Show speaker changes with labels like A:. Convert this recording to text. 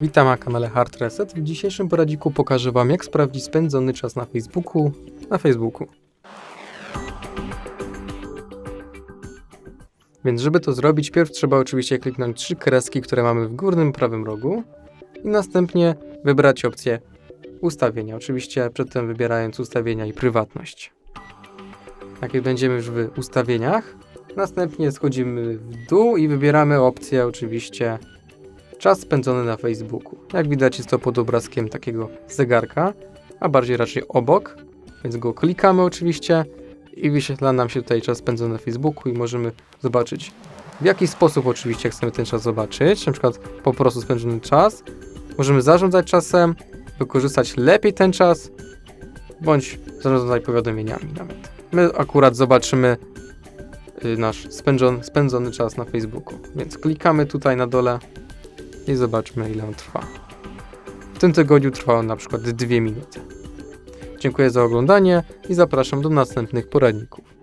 A: Witam na kanale Hard Reset. W dzisiejszym poradziku pokażę Wam, jak sprawdzić spędzony czas na Facebooku. Na Facebooku. Więc żeby to zrobić, pierw trzeba oczywiście kliknąć trzy kreski, które mamy w górnym prawym rogu i następnie wybrać opcję ustawienia. Oczywiście przedtem wybierając ustawienia i prywatność. Jak będziemy już w ustawieniach, następnie schodzimy w dół i wybieramy opcję oczywiście czas spędzony na Facebooku. Jak widać jest to pod obrazkiem takiego zegarka, a bardziej raczej obok, więc go klikamy oczywiście i wyświetla nam się tutaj czas spędzony na Facebooku i możemy zobaczyć w jaki sposób oczywiście chcemy ten czas zobaczyć, na przykład po prostu spędzony czas. Możemy zarządzać czasem, wykorzystać lepiej ten czas, bądź zarządzać powiadomieniami nawet. My akurat zobaczymy y, nasz spędzony, spędzony czas na Facebooku, więc klikamy tutaj na dole i zobaczmy ile on trwa. W tym tygodniu trwa on na przykład 2 minuty. Dziękuję za oglądanie i zapraszam do następnych poradników.